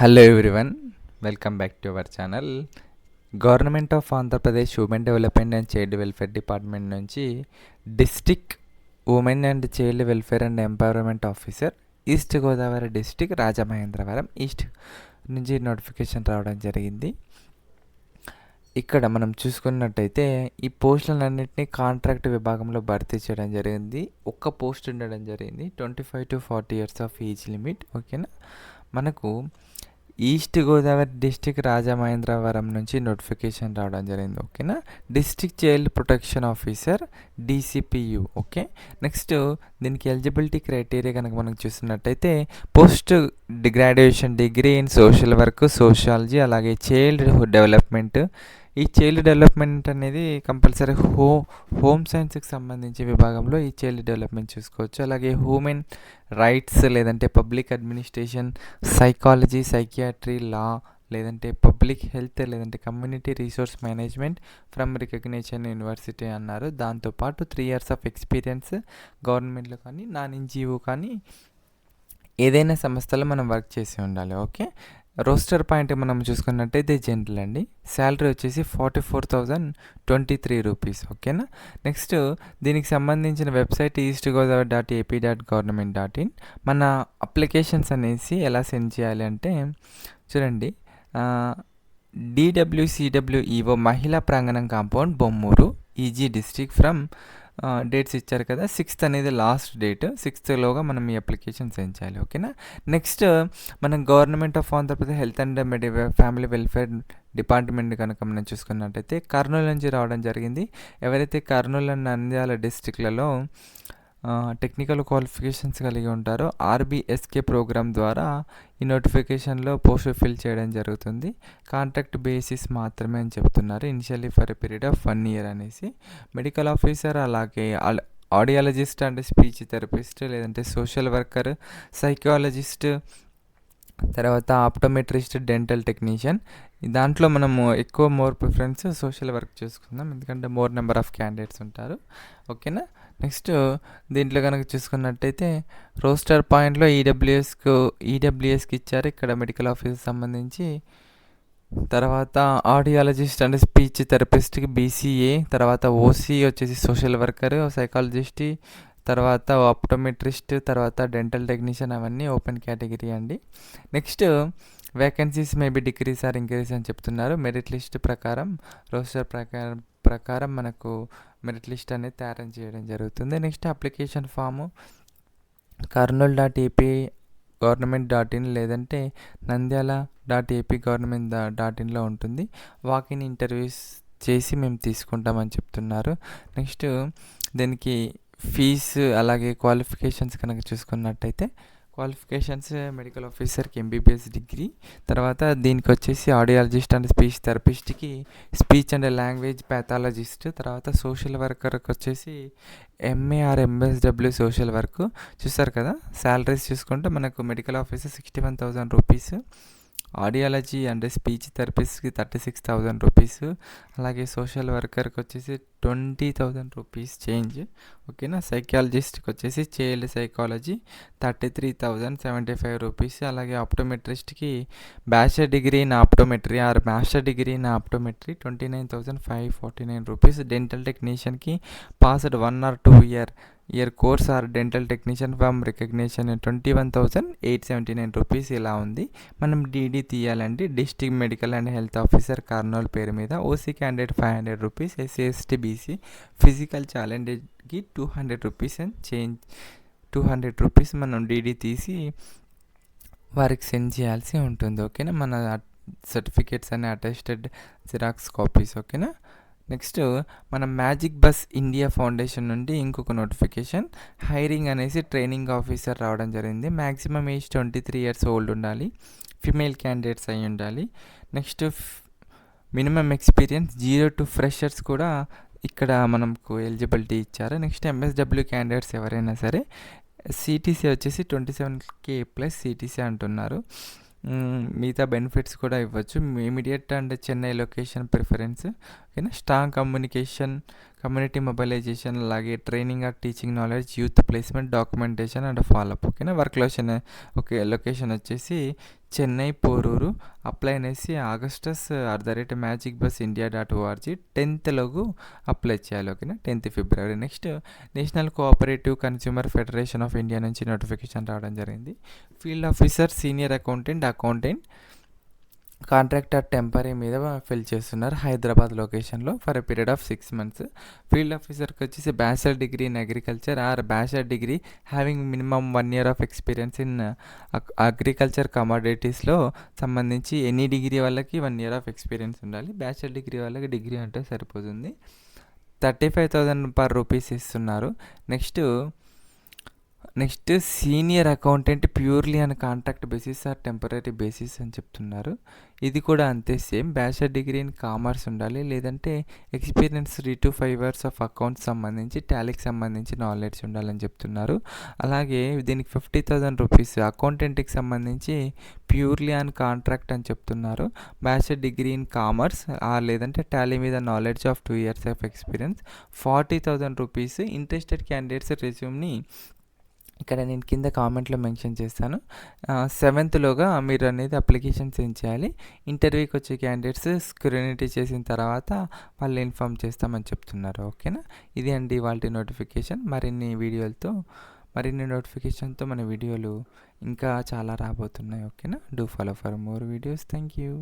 Hello everyone welcome back to our channel government of Andhra Pradesh women development and child welfare department నుంచి district women and child welfare and empowerment officer east Godavari district Rajamahendravaram east నుంచి notification రావడం జరిగింది. ఇక్కడ మనం చూసుకున్నట్టయితే ఈ పోస్టులన్నింటినీ contract విభాగంలో భర్తీ చేయడం జరిగింది. ఒక్క పోస్ట్ ఉండడం జరిగింది. Twenty five to forty years of age limit ఓకేనా మనకు ఈస్ట్ గోదావరి డిస్టిక్ రాజమహేంద్రవరం నుంచి నోటిఫికేషన్ రావడం జరిగింది ఓకేనా? District child protection officer DCPU okay? Next దీనికి ఎలిజిబిలిటీ క్రైటీరియా కనుక మనం చూసినట్టయితే post graduation degree in social work sociology అలాగే చైల్డ్ డెవలప్మెంట్ ఈ చైల్డ్ డెవలప్మెంట్ అనేది కంపల్సరీ హో హోమ్ సైన్స్కి సంబంధించి విభాగంలో ఈ చైల్డ్ డెవలప్మెంట్ చూసుకోవచ్చు. అలాగే హ్యూమెన్ రైట్స్ లేదంటే public administration psychology psychiatry law లేదంటే పబ్లిక్ హెల్త్ లేదంటే community resource management from recognition university అన్నారు. దాంతోపాటు త్రీ ఇయర్స్ ఆఫ్ ఎక్స్పీరియన్స్ గవర్నమెంట్లో కానీ నాన్ ఎన్జిఓ కానీ ఏదైనా సంస్థలో మనం వర్క్ చేసి ఉండాలి. ఓకే రోస్టర్ పాయింట్ మనం చూసుకున్నట్టయితే జనరల్ అండి. శాలరీ వచ్చేసి forty four thousand twenty three rupees. ఓకేనా? నెక్స్ట్ దీనికి సంబంధించిన website east Godavari dot AP dot government dot in. మన అప్లికేషన్స్ అనేసి ఎలా సెండ్ చేయాలి అంటే చూడండి D W C W E O Mahila Pranganam compound Bommuru E G district from dates ఇచ్చారు కదా సిక్స్త్ అనేది లాస్ట్ డేట్ సిక్స్త్లోగా మనం ఈ అప్లికేషన్ సెండ్ చేయాలి ఓకేనా నెక్స్ట్ మనం government of Andhra Pradesh health and medical family welfare department కనుక మనం చూసుకున్నట్టయితే కర్నూలు నుంచి రావడం జరిగింది. ఎవరైతే కర్నూలు అండ్ నంద్యాల డిస్టిక్లలో టెక్నికల్ క్వాలిఫికేషన్స్ కలిగి ఉంటారో. ఆర్బీఎస్కే ప్రోగ్రామ్ ద్వారా ఈ నోటిఫికేషన్లో పోస్ట్ ఫిల్ చేయడం జరుగుతుంది. కాంట్రాక్ట్ బేసిస్ మాత్రమే అని చెప్తున్నారు. Initially for a period of one year అనేసి. మెడికల్ ఆఫీసర్ అలాగే ఆడియాలజిస్ట్ అండ్ స్పీచ్ థెరపిస్ట్ లేదంటే సోషల్ వర్కర్ సైకాలజిస్ట్ తర్వాత ఆప్టోమెట్రిస్ట్ డెంటల్ టెక్నీషియన్ దాంట్లో మనము ఎక్కువ మోర్ ప్రిఫరెన్స్ సోషల్ వర్క్ చేసుకుందాం. ఎందుకంటే మోర్ నెంబర్ ఆఫ్ క్యాండిడేట్స్ ఉంటారు. ఓకేనా నెక్స్ట్ దీంట్లో కనుక చూసుకున్నట్టయితే రోస్టర్ పాయింట్లో ఈడబ్ల్యూఎస్కు ఈడబ్ల్యూఎస్కి ఇచ్చారు. ఇక్కడ మెడికల్ ఆఫీస్ సంబంధించి. తర్వాత ఆడియాలజిస్ట్ అండ్ స్పీచ్ థెరపిస్ట్కి బీసీఏ తర్వాత ఓసీ వచ్చేసి సోషల్ వర్కర్ సైకాలజిస్ట్ తర్వాత ఆప్టోమెట్రిస్ట్ తర్వాత డెంటల్ టెక్నీషియన్ అవన్నీ ఓపెన్ కేటగిరీ అండి. Next vacancies maybe decrease or increase అని చెప్తున్నారు. మెరిట్ లిస్ట్ ప్రకారం రోస్టర్ ప్రకారం ప్రకారం మనకు మెరిట్ లిస్ట్ అనేది తయారు చేయడం జరుగుతుంది. Next application form Kurnool dot AP government dot in లేదంటే Nandyal dot AP government dot ఇన్లో ఉంటుంది. వాకిన్ ఇంటర్వ్యూస్ చేసి మేము తీసుకుంటామని చెప్తున్నారు. నెక్స్ట్ దీనికి ఫీజు అలాగే క్వాలిఫికేషన్స్ కనుక చూసుకున్నట్టయితే క్వాలిఫికేషన్స్ మెడికల్ ఆఫీసర్కి ఎంబీబీఎస్ డిగ్రీ తర్వాత దీనికి వచ్చేసి ఆడియాలజిస్ట్ అండ్ స్పీచ్ థెరపిస్ట్కి స్పీచ్ అండ్ లాంగ్వేజ్ ప్యాథాలజిస్ట్ తర్వాత సోషల్ వర్కర్కి వచ్చేసి ఎంఏఆర్ ఎంఎస్డబ్ల్యూ సోషల్ వర్క్ చూస్తారు కదా? శాలరీస్ చూసుకుంటే మనకు medical officer sixty one thousand rupees audiology and speech థెరపిస్ట్కి thirty six thousand rupees అలాగే సోషల్ వర్కర్కి వచ్చేసి ట్వంటీ థౌజండ్ రూపీస్ చేంజ్ ఓకేనా? సైకాలజిస్ట్కి వచ్చేసి child psychology thirty three thousand seventy five rupees అలాగే ఆప్టోమెట్రిస్ట్కి bachelor degree in optometry or master degree in optometry twenty nine thousand five forty nine rupees. Dental టెక్నీషియన్కి passed one or two year year course or dental technician from recognition twenty one thousand eight seventy nine rupees ఇలా ఉంది. మనం DD తీయాలంటే district medical and health officer Kurnool పేరు మీద OC candidate five hundred rupees SC ST BC physical ఛాలెంజెడ్కి two hundred rupees and change two hundred rupees మనం DD తీసి వారికి send చేయాల్సి ఉంటుంది. ఓకేనా మన సర్టిఫికేట్స్ అనే అటెస్టెడ్ జిరాక్స్ కాపీస్ ఓకేనా నెక్స్ట్ మన మ్యాజిక్ బస్ ఇండియా ఫౌండేషన్ నుండి ఇంకొక నోటిఫికేషన్. హైరింగ్ అనేసి ట్రైనింగ్ ఆఫీసర్ రావడం జరిగింది. Maximum age twenty three years old ఉండాలి. ఫిమేల్ క్యాండిడేట్స్ అయి ఉండాలి. Next minimum experience zero to freshers కూడా ఇక్కడ మనకు ఎలిజిబిలిటీ ఇచ్చారు. నెక్స్ట్ ఎంఎస్డబ్ల్యూ క్యాండిడేట్స్ ఎవరైనా సరే సిటీసీ వచ్చేసి twenty seven K plus CTC అంటున్నారు. మిగతా బెనిఫిట్స్ కూడా ఇవ్వచ్చు. Immediate and Chennai location preference. ఓకేనా? స్ట్రాంగ్ కమ్యూనికేషన్ కమ్యూనిటీ మొబైలైజేషన్ అలాగే training or teaching knowledge youth placement documentation and follow up ఓకేనా? వర్క్ లొకేషన్ ఓకే లొకేషన్ వచ్చేసి చెన్నై పోరూరు. అప్లై అనేసి Augustus at the rate magic bus India dot ORG టెన్త్లోగు apply చేయాలి. ఓకేనా? Tenth February next national cooperative consumer federation of India నుంచి notification రావడం జరిగింది. Field officer senior accountant accountant contractor temporary మీద fill చేస్తున్నారు హైదరాబాద్ లొకేషన్లో for a period of six months. Field ఆఫీసర్కి వచ్చేసి bachelor degree in agriculture or bachelor degree having minimum one year of experience in agriculture కమోడిటీస్లో సంబంధించి any degree వాళ్ళకి one year of experience ఉండాలి. Bachelor degree వాళ్ళకి degree అంటే సరిపోతుంది. Thirty five thousand per rupees ఇస్తున్నారు. Next next senior accountant purely and contract basis or temporary basis అని చెప్తున్నారు. ఇది కూడా అంతే same. Bachelor degree in commerce ఉండాలి. లేదంటే experience three to five years of accounts సంబంధించి టాలీకి సంబంధించి నాలెడ్జ్ ఉండాలని చెప్తున్నారు. అలాగే దీనికి ఫిఫ్టీ థౌజండ్ రూపీస్ అకౌంటెంట్కి సంబంధించి ప్యూర్లీ అండ్ కాంట్రాక్ట్ అని చెప్తున్నారు. బ్యాచలర్ డిగ్రీ ఇన్ కామర్స్ లేదంటే టాలీ మీద knowledge of two years of experience. Forty thousand rupees interested candidates రెజ్యూమ్ని ఇక్కడ నేను కింద కామెంట్లో మెన్షన్ చేస్తాను. సెవెంత్లోగా మీరు అనేది అప్లికేషన్ సెండ్ చేయాలి? ఇంటర్వ్యూకి వచ్చే క్యాండిడేట్స్ స్క్రీనిటీ చేసిన తర్వాత వాళ్ళు ఇన్ఫామ్ చేస్తామని చెప్తున్నారు. ఓకేనా? ఇది అండి వాళ్ళ నోటిఫికేషన్. మరిన్ని వీడియోలతో మరిన్ని నోటిఫికేషన్తో మన వీడియోలు ఇంకా చాలా రాబోతున్నాయి. ఓకేనా? Do follow for more videos thank you